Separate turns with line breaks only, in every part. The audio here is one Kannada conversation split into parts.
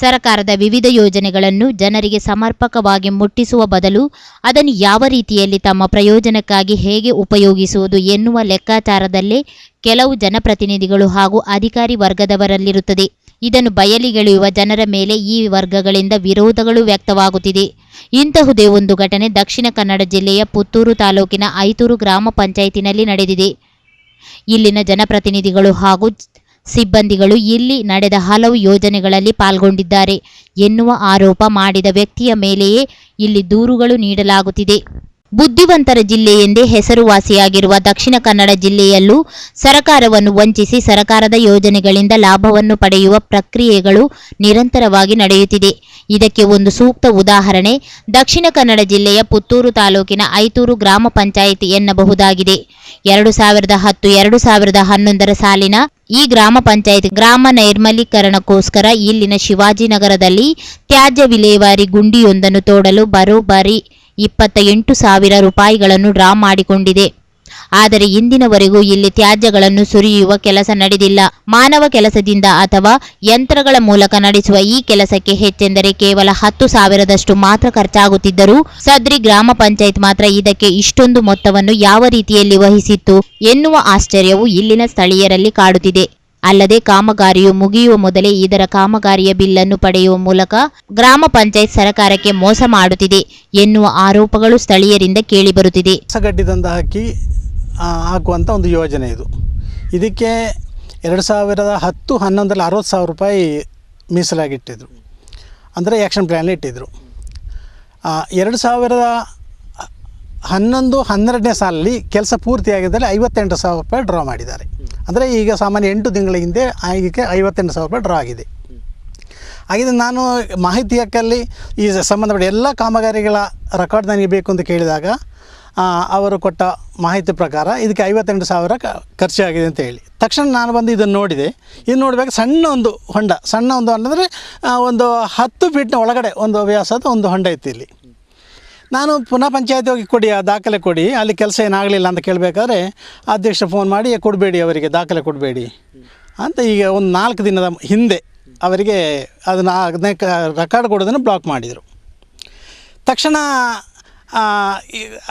ಸರ್ಕಾರದ ವಿವಿಧ ಯೋಜನೆಗಳನ್ನು ಜನರಿಗೆ ಸಮರ್ಪಕವಾಗಿ ಮುಟ್ಟಿಸುವ ಬದಲು ಅದನ್ನು ಯಾವ ರೀತಿಯಲ್ಲಿ ತಮ್ಮ ಪ್ರಯೋಜನಕ್ಕಾಗಿ ಹೇಗೆ ಉಪಯೋಗಿಸುವುದು ಎನ್ನುವ ಲೆಕ್ಕಾಚಾರದಲ್ಲೇ ಕೆಲವು ಜನಪ್ರತಿನಿಧಿಗಳು ಹಾಗೂ ಅಧಿಕಾರಿ ವರ್ಗದವರಲ್ಲಿರುತ್ತದೆ. ಇದನ್ನು ಬಯಲಿಗೆಳೆಯುವ ಜನರ ಮೇಲೆ ಈ ವರ್ಗಗಳಿಂದ ವಿರೋಧಗಳು ವ್ಯಕ್ತವಾಗುತ್ತಿದೆ. ಇಂತಹುದೇ ಒಂದು ಘಟನೆ ದಕ್ಷಿಣ ಕನ್ನಡ ಜಿಲ್ಲೆಯ ಪುತ್ತೂರು ತಾಲೂಕಿನ ಐತೂರು ಗ್ರಾಮ ಪಂಚಾಯಿತಿನಲ್ಲಿ ನಡೆದಿದೆ. ಇಲ್ಲಿನ ಜನಪ್ರತಿನಿಧಿಗಳು ಹಾಗೂ ಸಿಬ್ಬಂದಿಗಳು ಇಲ್ಲಿ ನಡೆದ ಹಲವು ಯೋಜನೆಗಳಲ್ಲಿ ಪಾಲ್ಗೊಂಡಿದ್ದಾರೆ ಎನ್ನುವ ಆರೋಪ ಮಾಡಿದ ವ್ಯಕ್ತಿಯ ಮೇಲೆಯೇ ಇಲ್ಲಿ ದೂರುಗಳು ನೀಡಲಾಗುತ್ತಿದೆ. ಬುದ್ಧಿವಂತರ ಜಿಲ್ಲೆ ಎಂದೇ ಹೆಸರುವಾಸಿಯಾಗಿರುವ ದಕ್ಷಿಣ ಕನ್ನಡ ಜಿಲ್ಲೆಯಲ್ಲೂ ಸರಕಾರವನ್ನು ವಂಚಿಸಿ ಸರಕಾರದ ಯೋಜನೆಗಳಿಂದ ಲಾಭವನ್ನು ಪಡೆಯುವ ಪ್ರಕ್ರಿಯೆಗಳು ನಿರಂತರವಾಗಿ ನಡೆಯುತ್ತಿದೆ. ಇದಕ್ಕೆ ಒಂದು ಸೂಕ್ತ ಉದಾಹರಣೆ, ದಕ್ಷಿಣ ಕನ್ನಡ ಜಿಲ್ಲೆಯ ಪುತ್ತೂರು ತಾಲೂಕಿನ ಐತೂರು ಗ್ರಾಮ ಪಂಚಾಯಿತಿ ಎನ್ನಬಹುದಾಗಿದೆ. ಎರಡು ಸಾವಿರದ ಹತ್ತು, ಎರಡು ಸಾವಿರದ ಹನ್ನೊಂದರ ಸಾಲಿನ ಈ ಗ್ರಾಮ ಪಂಚಾಯತ್ ಗ್ರಾಮ ನೈರ್ಮಲೀಕರಣಕ್ಕೋಸ್ಕರ ಇಲ್ಲಿನ ಶಿವಾಜಿನಗರದಲ್ಲಿ ತ್ಯಾಜ್ಯ ವಿಲೇವಾರಿ ಗುಂಡಿಯೊಂದನ್ನು ತೋಡಲು ಬರೋಬ್ಬರಿ ಇಪ್ಪತ್ತ ಎಂಟು ಸಾವಿರ ರೂಪಾಯಿಗಳನ್ನು ಡ್ರಾ ಮಾಡಿಕೊಂಡಿದೆ. ಆದರೆ ಇಂದಿನವರೆಗೂ ಇಲ್ಲಿ ತ್ಯಾಜ್ಯಗಳನ್ನು ಸುರಿಯುವ ಕೆಲಸ ನಡೆದಿಲ್ಲ. ಮಾನವ ಕೆಲಸದಿಂದ ಅಥವಾ ಯಂತ್ರಗಳ ಮೂಲಕ ನಡೆಸುವ ಈ ಕೆಲಸಕ್ಕೆ ಹೆಚ್ಚೆಂದರೆ ಕೇವಲ ಹತ್ತು ಸಾವಿರದಷ್ಟು ಮಾತ್ರ ಖರ್ಚಾಗುತ್ತಿದ್ದರೂ ಸದ್ರಿ ಗ್ರಾಮ ಪಂಚಾಯತ್ ಮಾತ್ರ ಇದಕ್ಕೆ ಇಷ್ಟೊಂದು ಮೊತ್ತವನ್ನು ಯಾವ ರೀತಿಯಲ್ಲಿ ವಹಿಸಿತ್ತು ಎನ್ನುವ ಆಶ್ಚರ್ಯವು ಇಲ್ಲಿನ ಸ್ಥಳೀಯರಲ್ಲಿ ಕಾಡುತ್ತಿದೆ. ಅಲ್ಲದೆ ಕಾಮಗಾರಿಯು ಮುಗಿಯುವ ಮೊದಲೇ ಇದರ ಕಾಮಗಾರಿಯ ಬಿಲ್ಲನ್ನು ಪಡೆಯುವ ಮೂಲಕ ಗ್ರಾಮ ಪಂಚಾಯತ್ ಸರ್ಕಾರಕ್ಕೆ ಮೋಸ ಮಾಡುತ್ತಿದೆ ಎನ್ನುವ ಆರೋಪಗಳು ಸ್ಥಳೀಯರಿಂದ ಕೇಳಿಬರುತ್ತಿದೆ.
ಕಸಗಡ್ಡಿ ತಂದು ಹಾಕಿ ಹಾಕುವಂತ ಒಂದು ಯೋಜನೆ ಇದು. ಇದಕ್ಕೆ ಎರಡು ಸಾವಿರದ ಹತ್ತು ಹನ್ನೊಂದರಲ್ಲಿ ಅರವತ್ತು ಸಾವಿರ ರೂಪಾಯಿ ಮೀಸಲಾಗಿಟ್ಟಿದ್ರು. ಅಂದರೆ ಆ್ಯಕ್ಷನ್ ಪ್ಲ್ಯಾನ್ ಇಟ್ಟಿದ್ದರು ಎರಡು ಸಾವಿರದ ಹನ್ನೊಂದು ಹನ್ನೆರಡನೇ ಸಾಲಲ್ಲಿ ಕೆಲಸ ಪೂರ್ತಿಯಾಗಿದ್ದಲ್ಲಿ ಐವತ್ತೆಂಟು ಸಾವಿರ ರೂಪಾಯಿ ಡ್ರಾ ಮಾಡಿದ್ದಾರೆ. ಅಂದರೆ ಈಗ ಸಾಮಾನ್ಯ ಎಂಟು ತಿಂಗಳ ಹಿಂದೆ ಆಗಕ್ಕೆ ಐವತ್ತೆಂಟು ಸಾವಿರ ರೂಪಾಯಿ ಡ್ರಾ ಆಗಿದೆ. ಹಾಗಿದೆ ನಾನು ಮಾಹಿತಿ ಹಕ್ಕಲ್ಲಿ ಈ ಸಂಬಂಧಪಟ್ಟ ಎಲ್ಲ ಕಾಮಗಾರಿಗಳ ರೆಕಾರ್ಡ್ ನನಗೆ ಬೇಕು ಅಂತ ಕೇಳಿದಾಗ ಅವರು ಕೊಟ್ಟ ಮಾಹಿತಿ ಪ್ರಕಾರ ಇದಕ್ಕೆ ಐವತ್ತೆಂಟು ಸಾವಿರ ಖರ್ಚಾಗಿದೆ ಅಂತ ಹೇಳಿ. ತಕ್ಷಣ ನಾನು ಬಂದು ಇದನ್ನು ನೋಡಿದೆ. ಇದು ನೋಡಬೇಕು ಸಣ್ಣ ಒಂದು ಹೊಂಡ. ಸಣ್ಣ ಒಂದು ಅಂದರೆ ಒಂದು ಹತ್ತು ಫೀಟ್ನ ಒಳಗಡೆ ಒಂದು ವ್ಯಾಸದ ಒಂದು ಹೊಂಡ ಇತ್ತು ಇಲ್ಲಿ. ನಾನು ಪುನಃ ಪಂಚಾಯತ್ ಹೋಗಿ ಕೊಡಿ, ಆ ದಾಖಲೆ ಕೊಡಿ, ಅಲ್ಲಿ ಕೆಲಸ ಏನಾಗಲಿಲ್ಲ ಅಂತ ಕೇಳಬೇಕಾದ್ರೆ ಅಧ್ಯಕ್ಷ ಫೋನ್ ಮಾಡಿ ಕೊಡಬೇಡಿ ಅವರಿಗೆ, ದಾಖಲೆ ಕೊಡಬೇಡಿ. ಅಂತ ಈಗ ಒಂದು ನಾಲ್ಕು ದಿನದ ಹಿಂದೆ ಅವರಿಗೆ ಅದನ್ನು ಅದನ್ನೇ ರೆಕಾರ್ಡ್ ಕೊಡೋದನ್ನು ಬ್ಲಾಕ್ ಮಾಡಿದರು. ತಕ್ಷಣ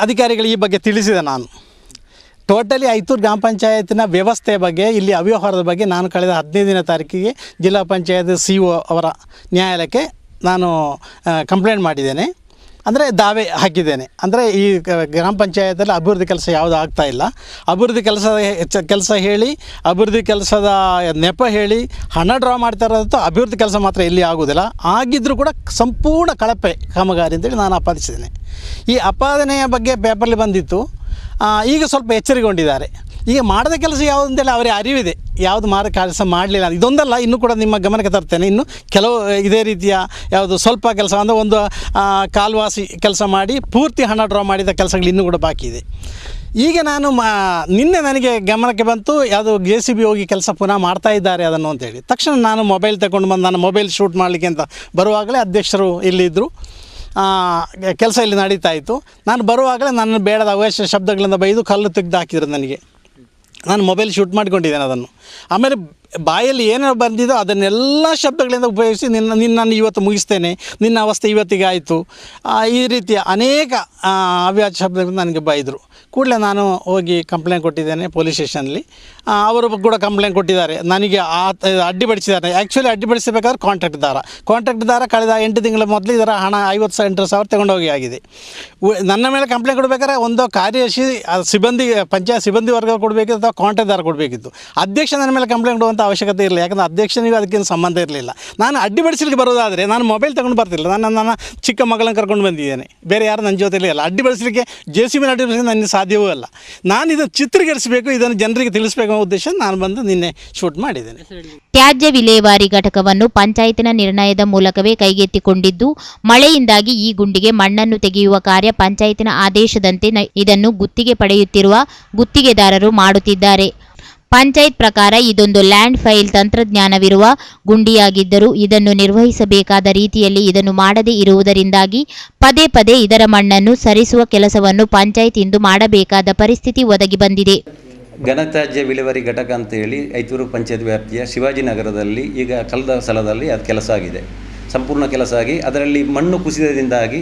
ಅಧಿಕಾರಿಗಳು ಈ ಬಗ್ಗೆ ತಿಳಿಸಿದೆ ನಾನು. ಟೋಟಲಿ ಐತೂರು ಗ್ರಾಮ ಪಂಚಾಯತಿನ ವ್ಯವಸ್ಥೆ ಬಗ್ಗೆ, ಇಲ್ಲಿ ಅವ್ಯವಹಾರದ ಬಗ್ಗೆ ನಾನು ಕಳೆದ ಹದಿನೈದನೇ ತಾರೀಕಿಗೆ ಜಿಲ್ಲಾ ಪಂಚಾಯತ್ ಸಿ ಅವರ ನ್ಯಾಯಾಲಯಕ್ಕೆ ನಾನು ಕಂಪ್ಲೇಂಟ್ ಮಾಡಿದ್ದೇನೆ. ಅಂದರೆ ದಾವೆ ಹಾಕಿದ್ದೇನೆ. ಅಂದರೆ ಈ ಗ್ರಾಮ ಪಂಚಾಯತಲ್ಲಿ ಅಭಿವೃದ್ಧಿ ಕೆಲಸ ಯಾವುದು ಆಗ್ತಾ ಇಲ್ಲ. ಅಭಿವೃದ್ಧಿ ಕೆಲಸ ಕೆಲಸ ಹೇಳಿ, ಅಭಿವೃದ್ಧಿ ಕೆಲಸದ ನೆಪ ಹೇಳಿ, ಹಣ ಡ್ರಾ ಮಾಡ್ತಾ ಇರೋದು ಅಭಿವೃದ್ಧಿ ಕೆಲಸ ಮಾತ್ರ ಇಲ್ಲಿ ಆಗೋದಿಲ್ಲ. ಆಗಿದ್ದರೂ ಕೂಡ ಸಂಪೂರ್ಣ ಕಳಪೆ ಕಾಮಗಾರಿ ಅಂತೇಳಿ ನಾನು ಆಪಾದಿಸಿದ್ದೇನೆ. ಈ ಆಪಾದನೆಯ ಬಗ್ಗೆ ಪೇಪರ್ಲಿ ಬಂದಿತ್ತು. ಈಗ ಸ್ವಲ್ಪ ಎಚ್ಚರಿಕೊಂಡಿದ್ದಾರೆ ಈಗ ಮಾಡದ ಕೆಲಸ ಯಾವುದು ಅಂತೇಳಿ ಅವರಿಗೆ ಅರಿವಿದೆ. ಯಾವುದು ಮಾರ ಕೆಲಸ ಮಾಡಲಿಲ್ಲ. ಇದೊಂದಲ್ಲ, ಇನ್ನೂ ಕೂಡ ನಿಮ್ಮ ಗಮನಕ್ಕೆ ತರ್ತೇನೆ. ಇನ್ನು ಕೆಲವು ಇದೇ ರೀತಿಯ ಯಾವುದು ಸ್ವಲ್ಪ ಕೆಲಸ, ಅಂದರೆ ಒಂದು ಕಾಲ್ವಾಸಿ ಕೆಲಸ ಮಾಡಿ, ಪೂರ್ತಿ ಹಣ ಡ್ರಾ ಮಾಡಿದ ಕೆಲಸಗಳು ಇನ್ನೂ ಕೂಡ ಬಾಕಿ ಇದೆ. ಈಗ ನಾನು ಮಾ, ನಿನ್ನೆ ನನಗೆ ಗಮನಕ್ಕೆ ಬಂತು, ಯಾವುದು ಜೆ ಸಿ ಬಿ ಹೋಗಿ ಕೆಲಸ ಪುನಃ ಮಾಡ್ತಾ ಇದ್ದಾರೆ ಅದನ್ನು ಅಂತೇಳಿ. ತಕ್ಷಣ ನಾನು ಮೊಬೈಲ್ ತಗೊಂಡು ಬಂದು, ನಾನು ಮೊಬೈಲ್ ಶೂಟ್ ಮಾಡಲಿಕ್ಕೆ ಅಂತ ಬರುವಾಗಲೇ ಅಧ್ಯಕ್ಷರು ಇಲ್ಲಿದ್ದರು ಕೆಲಸ ಇಲ್ಲಿ ನಡೀತಾ ಇತ್ತು. ನಾನು ಬರುವಾಗಲೇ ನನ್ನ ಬೇಡದ ಅವಶ್ಯ ಶಬ್ದಗಳಿಂದ ಬೈದು ಕಲ್ಲು ತೆಗೆದು ಹಾಕಿದ್ರು ನನಗೆ. ನಾನು ಮೊಬೈಲ್ ಶೂಟ್ ಮಾಡ್ಕೊಂಡಿದ್ದೇನೆ ಅದನ್ನು. ಆಮೇಲೆ ಬಾಯಲ್ಲಿ ಏನೋ ಬಂದಿದೋ ಅದನ್ನೆಲ್ಲ ಶಬ್ದಗಳಿಂದ ಉಪಯೋಗಿಸಿ ನಿನ್ನ, ನಿನ್ನನ್ನು ಇವತ್ತು ಮುಗಿಸ್ತೇನೆ. ನಿನ್ನ ಅವಸ್ಥೆ ಇವತ್ತಿಗೆ ಆಯಿತು. ಈ ರೀತಿಯ ಅನೇಕ ಅವ್ಯಾಜ ಶಬ್ದಗಳನ್ನು ನನಗೆ ಬೈದರು. ಕೂಡಲೇ ನಾನು ಹೋಗಿ ಕಂಪ್ಲೇಂಟ್ ಕೊಟ್ಟಿದ್ದೇನೆ ಪೊಲೀಸ್ ಸ್ಟೇಷನಲ್ಲಿ ಅವರು ಕೂಡ ಕಂಪ್ಲೇಂಟ್ ಕೊಟ್ಟಿದ್ದಾರೆ. ನನಗೆ ಆ, ಅಡ್ಡಿಪಡಿಸಿದ್ದಾರೆ. ಆ್ಯಕ್ಚುಲಿ ಅಡ್ಡಿಪಡಿಸಬೇಕಾದ್ರೆ ಕಾಂಟ್ರಾಕ್ಟ್ ದಾರ. ಕಾಂಟ್ರಾಕ್ಟ್ ದಾರ ಕಳೆದ ಎಂಟು ತಿಂಗಳ ಮೊದಲು ಇದರ ಹಣ ಐವತ್ತು ಸಾವಿರ, ಎಂಟು ಸಾವಿರ ತಗೊಂಡೋಗಿ ಆಗಿದೆ ನನ್ನ ಮೇಲೆ ಕಂಪ್ಲೇಂಟ್ ಕೊಡಬೇಕಾದ್ರೆ ಒಂದು ಕಾರ್ಯದರ್ಶಿ ಸಿಬ್ಬಂದಿ, ಪಂಚಾಯತ್ ಸಿಬ್ಬಂದಿ ವರ್ಗ ಕೊಡಬೇಕಿತ್ತು ಅಥವಾ ಕಾಂಟ್ರಾಕ್ಟ್ದಾರ ಕೊಡಬೇಕಿತ್ತು. ಅಧ್ಯಕ್ಷ ನನ್ನ ಮೇಲೆ ಕಂಪ್ಲೇಂಟ್ ಕೊಡುವಂಥ ಅವಶ್ಯಕತೆ ಇರಲಿಲ್ಲ. ಯಾಕಂದರೆ ಅಧ್ಯಕ್ಷನಿಗೂ ಅದಕ್ಕೇನು ಸಂಬಂಧ ಇರಲಿಲ್ಲ. ನಾನು ಅಡ್ಡಿಪಡಿಸಲಿಕ್ಕೆ ಬರೋದಾದರೆ ನಾನು ಮೊಬೈಲ್ ತಗೊಂಡು ಬರ್ತಿಲ್ಲ ನಾನು ನನ್ನ ಚಿಕ್ಕ ಮಗಳನ್ನ ಕರ್ಕೊಂಡು ಬಂದಿದ್ದೇನೆ. ಬೇರೆ ಯಾರು ನನ್ನ ಜೊತೆಲಿ ಇಲ್ಲ. ಅಡ್ಡಿಪಡಿಸಲಿಕ್ಕೆ ಜೆ ಸಿ ಬಿ ಅಡ್ಡಿಪಡಿಸಲಿಕ್ಕೆ ನನಗೆ ಸಾಧ್ಯವೂ ಅಲ್ಲ. ನಾನು ಇದನ್ನು ಚಿತ್ರೀಕರಿಸಬೇಕು, ಇದನ್ನು ಜನರಿಗೆ ತಿಳಿಸಬೇಕು ಉದ್ದೇಶ ನಾನು ಬಂದು ನಿನ್ನೆ ಶೂಟ್ ಮಾಡಿದ್ದೇನೆ.
ತ್ಯಾಜ್ಯ ವಿಲೇವಾರಿ ಘಟಕವನ್ನು ಪಂಚಾಯತಿನ ನಿರ್ಣಯದ ಮೂಲಕವೇ ಕೈಗೆತ್ತಿಕೊಂಡಿದ್ದು, ಮಳೆಯಿಂದಾಗಿ ಈ ಗುಂಡಿಗೆ ಮಣ್ಣನ್ನು ತೆಗೆಯುವ ಕಾರ್ಯ ಪಂಚಾಯತಿನ ಆದೇಶದಂತೆ ಇದನ್ನು ಗುತ್ತಿಗೆ ಪಡೆಯುತ್ತಿರುವ ಗುತ್ತಿಗೆದಾರರು ಮಾಡುತ್ತಿದ್ದಾರೆ. ಪಂಚಾಯತ್ ಪ್ರಕಾರ ಇದೊಂದು ಲ್ಯಾಂಡ್ ಫೈಲ್ ತಂತ್ರಜ್ಞಾನವಿರುವ ಗುಂಡಿಯಾಗಿದ್ದರೂ ಇದನ್ನು ನಿರ್ವಹಿಸಬೇಕಾದ ರೀತಿಯಲ್ಲಿ ಇದನ್ನು ಮಾಡದೇ ಇರುವುದರಿಂದಾಗಿ ಪದೇ ಪದೇ ಇದರ ಮಣ್ಣನ್ನು ಸರಿಸುವ ಕೆಲಸವನ್ನು ಪಂಚಾಯತ್ ಇಂದು ಮಾಡಬೇಕಾದ ಪರಿಸ್ಥಿತಿ ಒದಗಿ ಬಂದಿದೆ.
ಘನತ್ಯಾಜ್ಯ ವಿಲೇವಾರಿ ಘಟಕ ಅಂತೇಳಿ ಐತೂರು ಪಂಚಾಯತ್ ವ್ಯಾಪ್ತಿಯ ಶಿವಾಜಿನಗರದಲ್ಲಿ ಈಗ ಕಳೆದ ಸ್ಥಳದಲ್ಲಿ ಅದು ಕೆಲಸ ಆಗಿದೆ. ಸಂಪೂರ್ಣ ಕೆಲಸ ಆಗಿ ಅದರಲ್ಲಿ ಮಣ್ಣು ಕುಸಿತದಿಂದಾಗಿ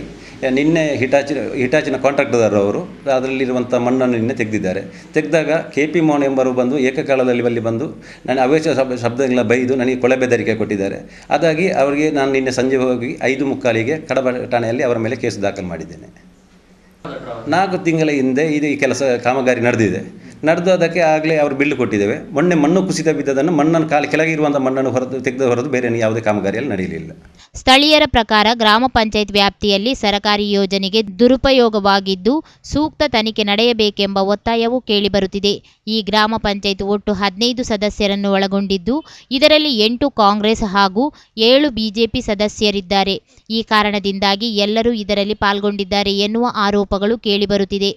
ನಿನ್ನೆ ಹಿಟಾಚಿನ ಹಿಟಾಚಿನ ಕಾಂಟ್ರಾಕ್ಟರ್ ಅವರು ಅದರಲ್ಲಿರುವಂಥ ಮಣ್ಣನ್ನು ನಿನ್ನೆ ತೆಗೆದಿದ್ದಾರೆ. ತೆಗೆದಾಗ ಕೆ ಪಿ ಮೋಹನ್ ಎಂಬರು ಬಂದು ಏಕಕಾಲದಲ್ಲಿ ಅಲ್ಲಿ ಬಂದು ನಾನು ಅವೇಶ ಶಬ್ದ ಶಬ್ದಗಳನ್ನ ಬೈದು ನನಗೆ ಕೊಳೆ ಬೆದರಿಕೆ ಕೊಟ್ಟಿದ್ದಾರೆ. ಅದಾಗಿ ಅವರಿಗೆ ನಾನು ನಿನ್ನೆ ಸಂಜೆ ಹೋಗಿ ಐದು ಮುಕ್ಕಾಲಿಗೆ ಕಡಬ, ಠಾಣೆಯಲ್ಲಿ ಅವರ ಮೇಲೆ ಕೇಸು ದಾಖಲು ಮಾಡಿದ್ದೇನೆ. ನಾಲ್ಕು ತಿಂಗಳ ಹಿಂದೆ ಇದು ಈ ಕೆಲಸ, ಕಾಮಗಾರಿ ನಡೆದಿದೆ. ನಡೆದು ಅದಕ್ಕೆ ಆಗಲೇ ಅವರು ಬಿಲ್ಲು ಕೊಟ್ಟಿದ್ದೇವೆ. ಮೊನ್ನೆ ಮಣ್ಣು ಕುಸಿತ ಬಿದ್ದದನ್ನು ಮಣ್ಣನ್ನು ಕಾಲು ಕೆಳಗೆ ಇರುವಂಥ ಮಣ್ಣನ್ನು ಹೊರತು, ತೆಗೆದು ಹೊರತು ಬೇರೆ ಯಾವುದೇ ಕಾಮಗಾರಿಯಲ್ಲಿ ನಡೆಯಲಿಲ್ಲ.
ಸ್ಥಳೀಯರ ಪ್ರಕಾರ ಗ್ರಾಮ ಪಂಚಾಯತ್ ವ್ಯಾಪ್ತಿಯಲ್ಲಿ ಸರಕಾರಿ ಯೋಜನೆಗೆ ದುರುಪಯೋಗವಾಗಿದ್ದು ಸೂಕ್ತ ತನಿಖೆ ನಡೆಯಬೇಕೆಂಬ ಒತ್ತಾಯವೂ ಕೇಳಿಬರುತ್ತಿದೆ. ಈ ಗ್ರಾಮ ಪಂಚಾಯತ್ ಒಟ್ಟು ಹದಿನೈದು ಸದಸ್ಯರನ್ನು ಒಳಗೊಂಡಿದ್ದು, ಇದರಲ್ಲಿ ಎಂಟು ಕಾಂಗ್ರೆಸ್ ಹಾಗೂ ಏಳು ಬಿಜೆಪಿ ಸದಸ್ಯರಿದ್ದಾರೆ. ಈ ಕಾರಣದಿಂದಾಗಿ ಎಲ್ಲರೂ ಇದರಲ್ಲಿ ಪಾಲ್ಗೊಂಡಿದ್ದಾರೆ ಎನ್ನುವ ಆರೋಪಗಳು ಕೇಳಿಬರುತ್ತಿದೆ.